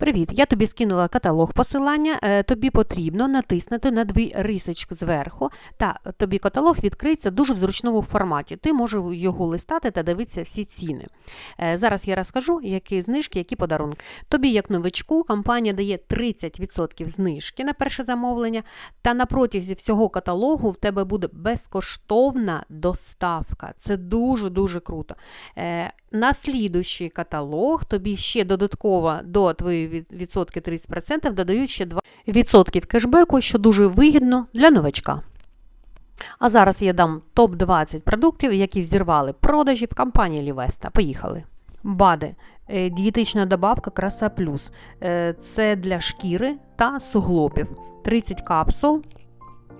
Привіт! Я тобі скинула каталог посилання. Е, Тобі потрібно натиснути на дві рисочки зверху, та тобі каталог відкриється дуже в зручному форматі. Ти можеш його листати та дивитися всі ціни. Е, Зараз я розкажу, які знижки, які подарунки. Тобі, як новичку, компанія дає 30% знижки на перше замовлення, та на протязі всього каталогу в тебе буде безкоштовна доставка. Це дуже-дуже круто. Е, На слідуючий каталог тобі ще додатково до твоєї відсотки 30% додають ще 2% кешбеку, що дуже вигідно для новачка. А зараз я дам топ-20 продуктів, які зірвали продажі в компанії Лівеста. Поїхали. БАДи. Е, Дієтична добавка Краса Плюс. Е, Це для шкіри та суглобів. 30 капсул.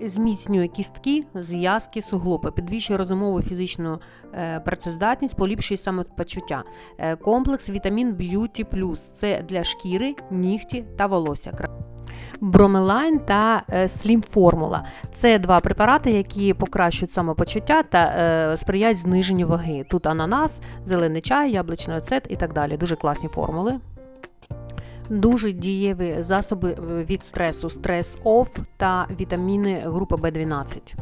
Зміцнює кістки, зв'язки, суглоби, підвищує розумову фізичну е, працездатність, поліпшує самопочуття. Е, Комплекс Вітамін Б'юті Плюс. Це для шкіри, нігті та волосся. Бромелайн та е, Slim Формула. Це два препарати, які покращують самопочуття та е, сприяють зниженню ваги. Тут ананас, зелений чай, яблучний оцет і так далі. Дуже класні формули. Дуже дієві засоби е, від стресу, стрес оф та вітаміни групи В12.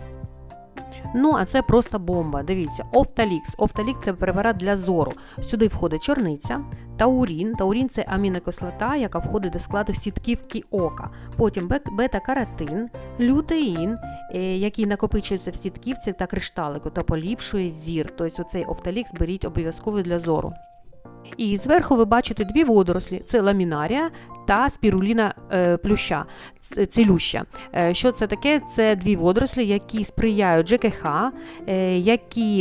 Ну, а це просто бомба. Дивіться, Офталікс. Офталікс це препарат для зору. Сюди входить чорниця, таурін. Таурін це амінокислота, яка входить до складу сітківки ока. Потім бета-каротин, лютеїн, е, який накопичується в сітківці та кришталику та поліпшує зір. Тобто оцей офталікс беріть обов'язково для зору. І зверху ви бачите дві водорослі: це ламінарія та спіруліна е, плюща, цілюща. Е, Що це таке? Це дві водорослі, які сприяють ЖКХ, е, які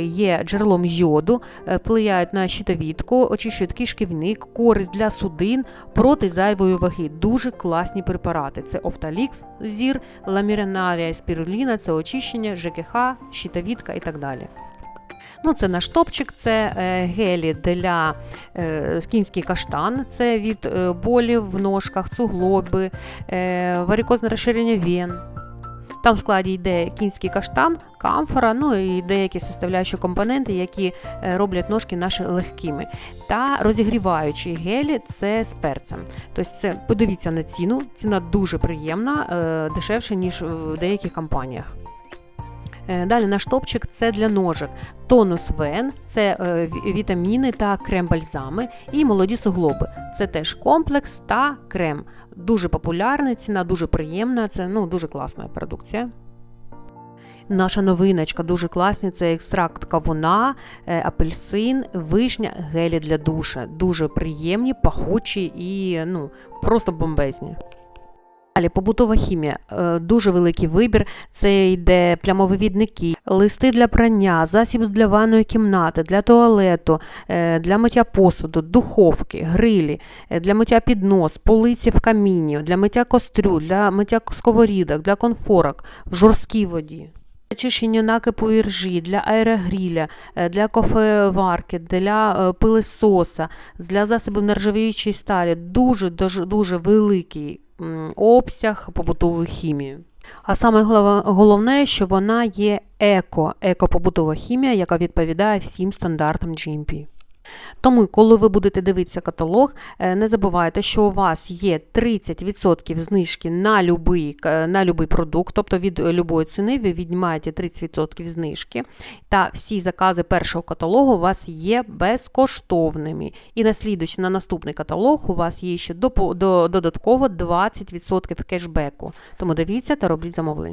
є джерелом йоду, впливають на щитовідку, очищують кишківник, користь для судин проти зайвої ваги. Дуже класні препарати. Це Офталікс, зір, ламінарія спіруліна, це очищення, ЖКХ, щитовідка і так далі. Ну, це наш топчик, це е, гелі для е, кінський каштан, це від е, болів в ножках, суглоби, варикозне розширення вен. Там в складі йде кінський каштан, камфора, ну і деякі составляючі компоненти, які роблять ножки наші легкими. Та розігріваючі гелі це з перцем. Тобто це подивіться на ціну. Ціна дуже приємна, дешевше, ніж в деяких компаніях. Е, Далі наш топчик це для ножок. Тонус вен, це е, вітаміни та крем-бальзами, і молоді суглоби. Це теж комплекс та крем. Дуже популярний, ціна дуже приємна, це ну, дуже класна продукція. Наша новиночка дуже класна. Це екстракт кавуна, е, апельсин, вишня, гелі для душа. Дуже приємні, пахучі і ну, просто бомбезні. Далі побутова хімія, Е, дуже великий вибір. Це йде плямовивідники, листи для прання, засіб для ванної кімнати, для туалету, е, для миття посуду, духовки, грилі, е, для миття піднос, полиці в каміні, для миття кострю, для миття сковорідок, для конфорок, в жорсткій воді. Чищення накипу іржі, для аерогріля, для кофеварки, для пилисоса, для засобів нержавіючої сталі. Дуже дуже, великий обсяг побутову хімію. А саме головне, що вона є еко, еко побутова хімія, яка відповідає всім стандартам GMP. Тому, коли ви будете дивитися каталог, е, не забувайте, що у вас є 30% знижки на любий, к- на любий продукт, тобто від е, любої ціни ви віднімаєте 30% знижки, та всі закази першого каталогу у вас є безкоштовними. І на слідуючий, на наступний каталог у вас є ще додатково 20% кешбеку. Тому дивіться та робіть замовлення.